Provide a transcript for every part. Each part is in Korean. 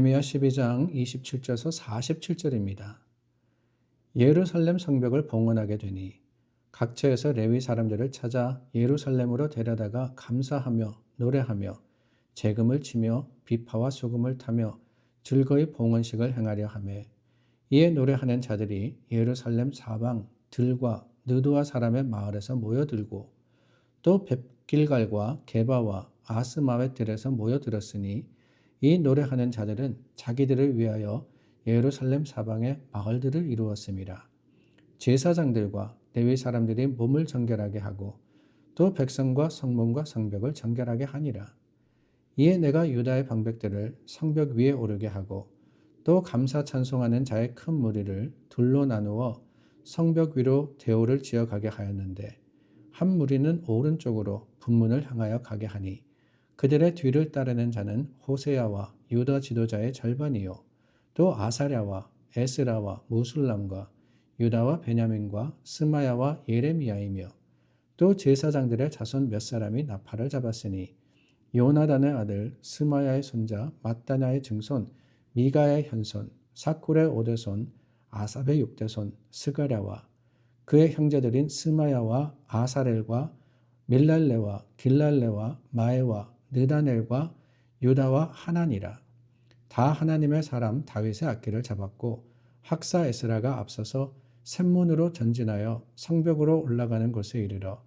예레미야 12장 27절에서 47절입니다. 예루살렘 성벽을 봉헌하게 되니 각처에서 레위 사람들을 찾아 예루살렘으로 데려다가 감사하며 노래하며 재금을 치며 비파와 소금을 타며 즐거이 봉헌식을 행하려 하매 이에 노래하는 자들이 예루살렘 사방 들과 느도아 사람의 마을에서 모여들고 또 벳길갈과 게바와 아스마의 들에서 모여들었으니 이 노래하는 자들은 자기들을 위하여 예루살렘 사방의 마을들을 이루었습니다. 제사장들과 레위 사람들이 몸을 정결하게 하고 또 백성과 성문과 성벽을 정결하게 하니라. 이에 내가 유다의 방백들을 성벽 위에 오르게 하고 또 감사 찬송하는 자의 큰 무리를 둘로 나누어 성벽 위로 대오를 지어 가게 하였는데 한 무리는 오른쪽으로 분문을 향하여 가게 하니 그들의 뒤를 따르는 자는 호세야와 유다 지도자의 절반이요. 또 아사랴와 에스라와 무술람과 유다와 베냐민과 스마야와 예레미야이며 또 제사장들의 자손 몇 사람이 나팔을 잡았으니 요나단의 아들 스마야의 손자 마따냐의 증손 미가의 현손 사쿨의 오대손 아삽의 육대손 스가랴와 그의 형제들인 스마야와 아사렐과 밀랄레와 길랄레와 마에와 느다넬과 유다와 하나니라. 다 하나님의 사람 다윗의 악기를 잡았고 학사 에스라가 앞서서 샘문으로 전진하여 성벽으로 올라가는 곳에 이르러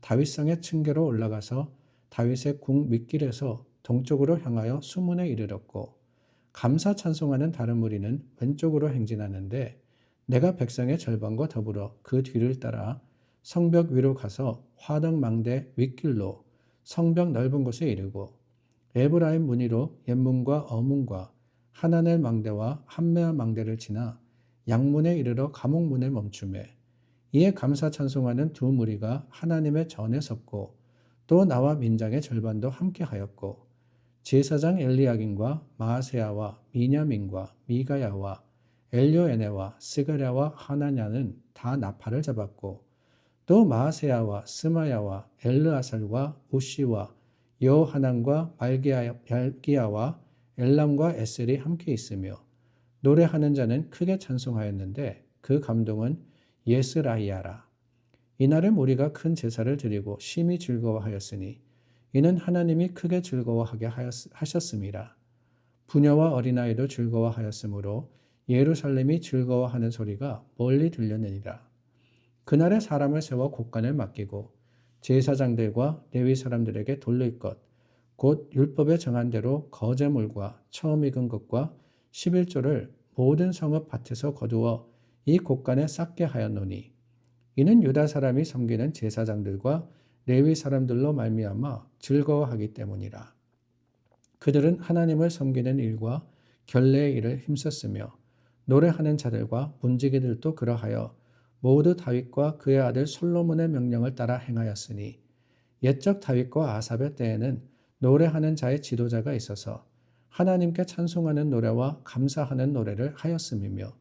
다윗성의 층계로 올라가서 다윗의 궁 밑길에서 동쪽으로 향하여 수문에 이르렀고 감사 찬송하는 다른 무리는 왼쪽으로 행진하는데 내가 백성의 절반과 더불어 그 뒤를 따라 성벽 위로 가서 화덕 망대 윗길로 성벽 넓은 곳에 이르고 에브라임 문의로 옛문과 어문과 하나넬 망대와 한메아 망대를 지나 양문에 이르러 감옥문에 멈추매 이에 감사 찬송하는 두 무리가 하나님의 전에 섰고 또 나와 민장의 절반도 함께 하였고 제사장 엘리야긴과 마세야와 미냐민과 미가야와 엘료에네와 스가랴와 하나냐는 다 나팔을 잡았고 또 마세야와 스마야와 엘르아살과 우시와 여하난과 말기야와 엘람과 에셀이 함께 있으며 노래하는 자는 크게 찬송하였는데 그 감동은 예스라이아라. 이날에 우리가 큰 제사를 드리고 심히 즐거워하였으니 이는 하나님이 크게 즐거워하게 하셨습니다. 부녀와 어린아이도 즐거워하였으므로 예루살렘이 즐거워하는 소리가 멀리 들렸느니라. 그날에 사람을 세워 곡간을 맡기고 제사장들과 레위 사람들에게 돌릴 것, 곧 율법에 정한 대로 거제물과 처음 익은 것과 11조를 모든 성읍 밭에서 거두어 이 곡간에 쌓게 하였노니 이는 유다 사람이 섬기는 제사장들과 레위 사람들로 말미암아 즐거워하기 때문이라. 그들은 하나님을 섬기는 일과 결례의 일을 힘썼으며 노래하는 자들과 문지기들도 그러하여 모두 다윗과 그의 아들 솔로몬의 명령을 따라 행하였으니 옛적 다윗과 아삽의 때에는 노래하는 자의 지도자가 있어서 하나님께 찬송하는 노래와 감사하는 노래를 하였음이며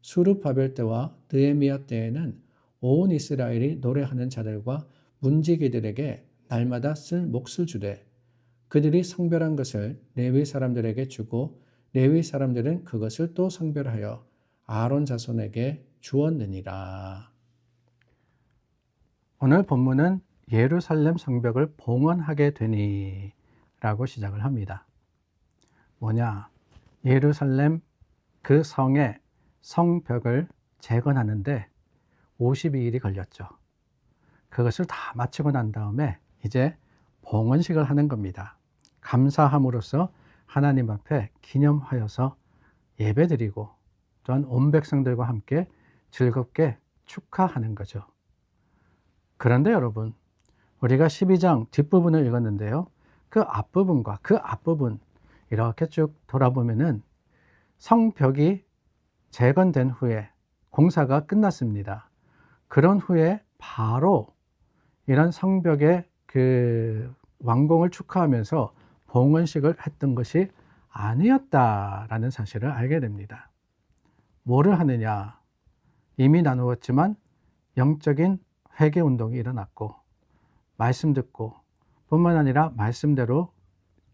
수르바벨 때와 느에미야 때에는 온 이스라엘이 노래하는 자들과 문지기들에게 날마다 쓸 몫을 주되 그들이 성별한 것을 레위 사람들에게 주고 레위 사람들은 그것을 또 성별하여 아론 자손에게 주었느니라. 오늘 본문은 예루살렘 성벽을 봉헌하게 되니 라고 시작을 합니다. 뭐냐? 예루살렘 그 성의 성벽을 재건하는데 52일이 걸렸죠. 그것을 다 마치고 난 다음에 이제 봉헌식을 하는 겁니다. 감사함으로써 하나님 앞에 기념하여서 예배드리고 또한 온 백성들과 함께 즐겁게 축하하는 거죠. 그런데 여러분, 우리가 12장 뒷부분을 읽었는데요. 그 앞부분과 그 앞부분 이렇게 쭉 돌아보면은 성벽이 재건된 후에 공사가 끝났습니다. 그런 후에 바로 이런 성벽의 그 완공을 축하하면서 봉헌식을 했던 것이 아니었다라는 사실을 알게 됩니다. 뭐를 하느냐? 이미 나누었지만 영적인 회개 운동이 일어났고 말씀 듣고 뿐만 아니라 말씀대로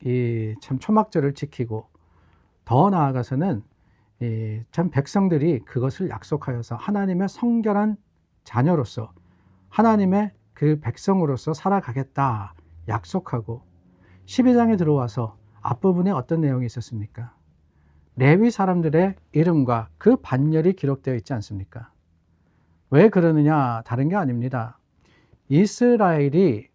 이 참 초막절을 지키고 더 나아가서는 이 참 백성들이 그것을 약속하여서 하나님의 성결한 자녀로서 하나님의 그 백성으로서 살아가겠다 약속하고 12장에 들어와서 앞부분에 어떤 내용이 있었습니까? 레위 사람들의 이름과 그 반열이 기록되어 있지 않습니까? 왜 그러느냐? 다른 게 아닙니다. 이스라엘이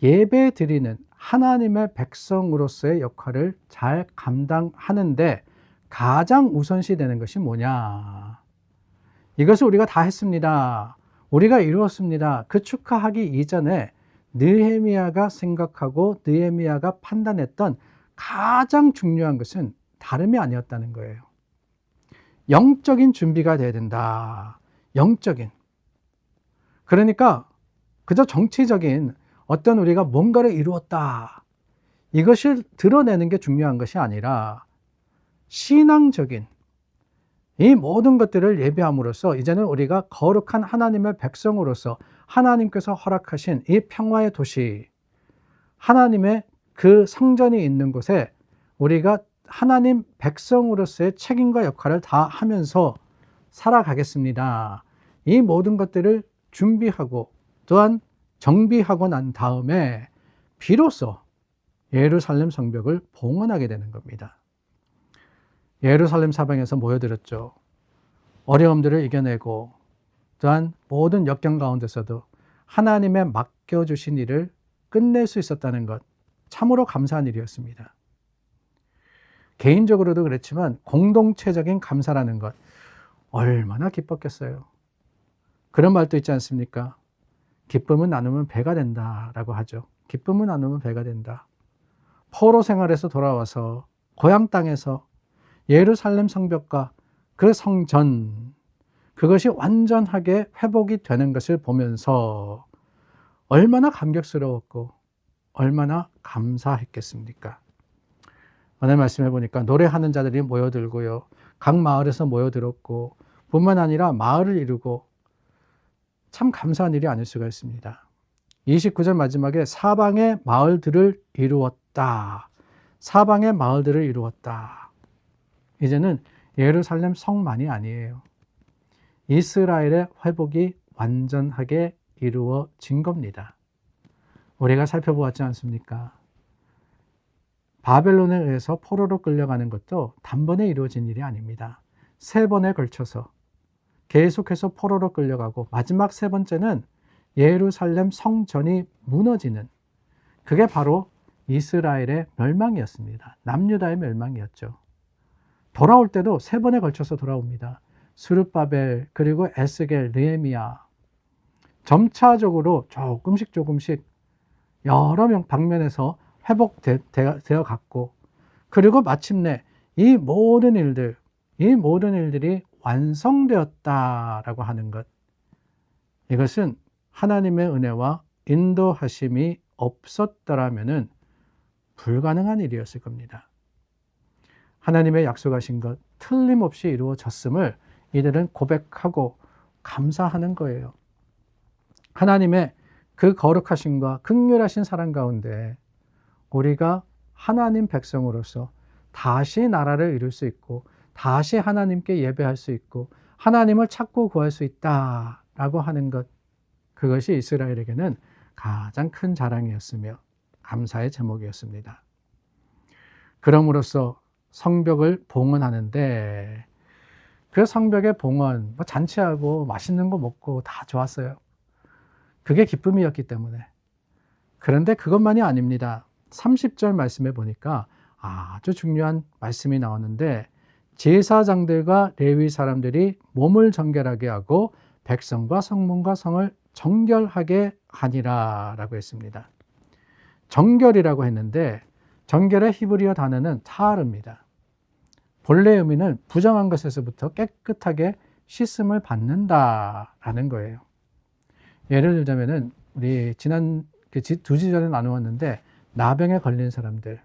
예배 드리는 하나님의 백성으로서의 역할을 잘 감당하는데 가장 우선시 되는 것이 뭐냐? 이것을 우리가 다 했습니다. 우리가 이루었습니다. 그 축하하기 이전에 느헤미야가 생각하고 느헤미야가 판단했던 가장 중요한 것은 다름이 아니었다는 거예요. 영적인 준비가 돼야 된다. 영적인. 그러니까 그저 정치적인 어떤 우리가 뭔가를 이루었다. 이것을 드러내는 게 중요한 것이 아니라 신앙적인 이 모든 것들을 예배함으로써 이제는 우리가 거룩한 하나님의 백성으로서 하나님께서 허락하신 이 평화의 도시, 하나님의 그 성전이 있는 곳에 우리가 하나님 백성으로서의 책임과 역할을 다 하면서 살아가겠습니다. 이 모든 것들을 준비하고 또한 정비하고 난 다음에 비로소 예루살렘 성벽을 봉헌하게 되는 겁니다. 예루살렘 사방에서 모여들었죠. 어려움들을 이겨내고 또한 모든 역경 가운데서도 하나님의 맡겨주신 일을 끝낼 수 있었다는 것 참으로 감사한 일이었습니다. 개인적으로도 그렇지만 공동체적인 감사라는 것 얼마나 기뻤겠어요. 그런 말도 있지 않습니까? 기쁨은 나누면 배가 된다라고 하죠. 기쁨은 나누면 배가 된다. 포로 생활에서 돌아와서 고향 땅에서 예루살렘 성벽과 그 성전 그것이 완전하게 회복이 되는 것을 보면서 얼마나 감격스러웠고 얼마나 감사했겠습니까? 오늘 말씀해 보니까 노래하는 자들이 모여들고요. 각 마을에서 모여들었고 뿐만 아니라 마을을 이루고 참 감사한 일이 아닐 수가 있습니다. 29절 마지막에 사방의 마을들을 이루었다. 사방의 마을들을 이루었다. 이제는 예루살렘 성만이 아니에요. 이스라엘의 회복이 완전하게 이루어진 겁니다. 우리가 살펴보았지 않습니까? 바벨론에 의해서 포로로 끌려가는 것도 단번에 이루어진 일이 아닙니다. 세 번에 걸쳐서 계속해서 포로로 끌려가고 마지막 세 번째는 예루살렘 성전이 무너지는 그게 바로 이스라엘의 멸망이었습니다. 남유다의 멸망이었죠. 돌아올 때도 세 번에 걸쳐서 돌아옵니다. 수르바벨 그리고 에스겔, 느헤미야 점차적으로 조금씩 조금씩 여러 명 방면에서 회복되어 갔고 그리고 마침내 이 모든 일들 이 모든 일들이 완성되었다라고 하는 것 이것은 하나님의 은혜와 인도하심이 없었더라면은 불가능한 일이었을 겁니다. 하나님의 약속하신 것 틀림없이 이루어졌음을 이들은 고백하고 감사하는 거예요. 하나님의 그 거룩하심과 극률하신 사랑 가운데 우리가 하나님 백성으로서 다시 나라를 이룰 수 있고 다시 하나님께 예배할 수 있고 하나님을 찾고 구할 수 있다라고 하는 것 그것이 이스라엘에게는 가장 큰 자랑이었으며 감사의 제목이었습니다. 그럼으로써 성벽을 봉헌하는데 그 성벽의 봉헌 뭐 잔치하고 맛있는 거 먹고 다 좋았어요. 그게 기쁨이었기 때문에. 그런데 그것만이 아닙니다. 30절 말씀에 보니까 아주 중요한 말씀이 나오는데 제사장들과 레위 사람들이 몸을 정결하게 하고 백성과 성문과 성을 정결하게 하니라라고 했습니다. 정결이라고 했는데 정결의 히브리어 단어는 타르입니다. 본래 의미는 부정한 것에서부터 깨끗하게 씻음을 받는다라는 거예요. 예를 들자면은 우리 지난 그두주 전에 나누었는데 나병에 걸린 사람들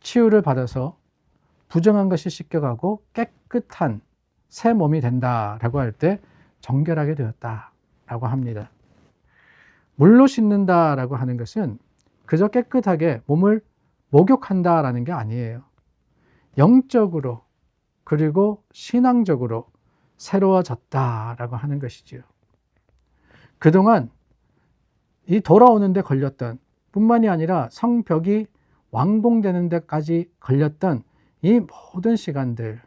치유를 받아서 부정한 것이 씻겨가고 깨끗한 새 몸이 된다라고 할 때 정결하게 되었다라고 합니다. 물로 씻는다라고 하는 것은 그저 깨끗하게 몸을 목욕한다라는 게 아니에요. 영적으로 그리고 신앙적으로 새로워졌다라고 하는 것이지요. 그동안 이 돌아오는데 걸렸던 뿐만이 아니라 성벽이 완공되는 데까지 걸렸던 이 모든 시간들,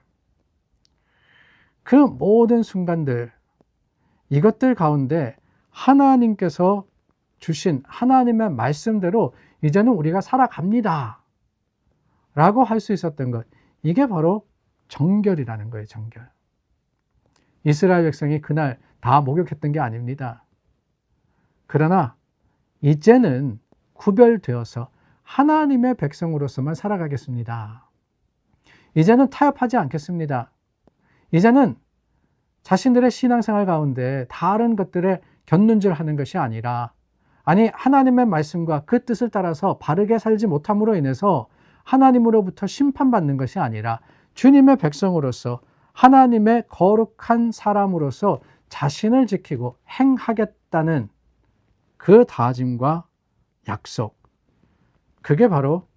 그 모든 순간들, 이것들 가운데 하나님께서 주신 하나님의 말씀대로 이제는 우리가 살아갑니다. 라고 할 수 있었던 것. 이게 바로 정결이라는 거예요, 정결. 이스라엘 백성이 그날 다 목욕했던 게 아닙니다. 그러나 이제는 구별되어서 하나님의 백성으로서만 살아가겠습니다. 이제는 타협하지 않겠습니다. 이제는 자신들의 신앙생활 가운데 다른 것들에 곁눈질 하는 것이 아니라 아니 하나님의 말씀과 그 뜻을 따라서 바르게 살지 못함으로 인해서 하나님으로부터 심판받는 것이 아니라 주님의 백성으로서 하나님의 거룩한 사람으로서 자신을 지키고 행하겠다는 그 다짐과 약속. 그게 바로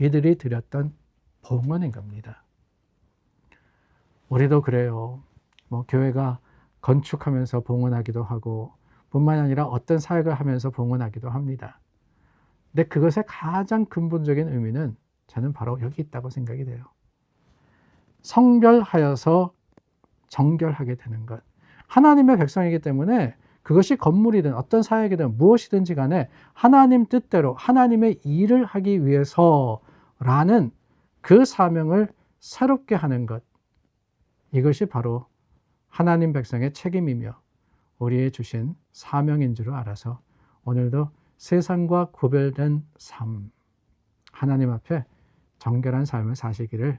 이들이 드렸던 봉헌인 겁니다. 우리도 그래요. 뭐 교회가 건축하면서 봉헌하기도 하고 뿐만 아니라 어떤 사역을 하면서 봉헌하기도 합니다. 근데 그것의 가장 근본적인 의미는 저는 바로 여기 있다고 생각이 돼요. 성별하여서 정결하게 되는 것. 하나님의 백성이기 때문에 그것이 건물이든 어떤 사역이든 무엇이든지 간에 하나님 뜻대로 하나님의 일을 하기 위해서라는 그 사명을 새롭게 하는 것. 이것이 바로 하나님 백성의 책임이며 우리의 주신 사명인 줄 알아서 오늘도 세상과 구별된 삶, 하나님 앞에 정결한 삶을 사시기를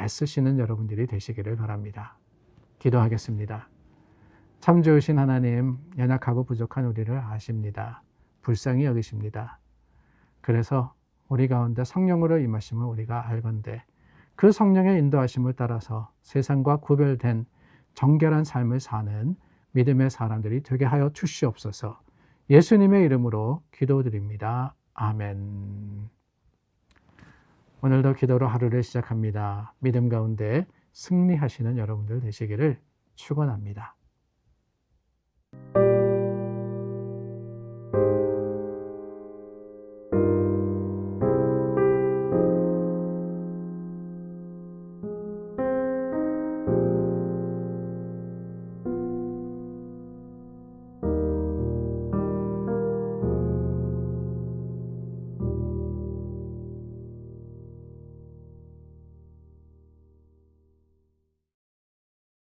애쓰시는 여러분들이 되시기를 바랍니다. 기도하겠습니다. 참 좋으신 하나님, 연약하고 부족한 우리를 아십니다. 불쌍히 여기십니다. 그래서 우리 가운데 성령으로 임하심을 우리가 알건대 그 성령의 인도하심을 따라서 세상과 구별된 정결한 삶을 사는 믿음의 사람들이 되게 하여 주시옵소서. 예수님의 이름으로 기도드립니다. 아멘. 오늘도 기도로 하루를 시작합니다. 믿음 가운데 승리하시는 여러분들 되시기를 축원합니다. you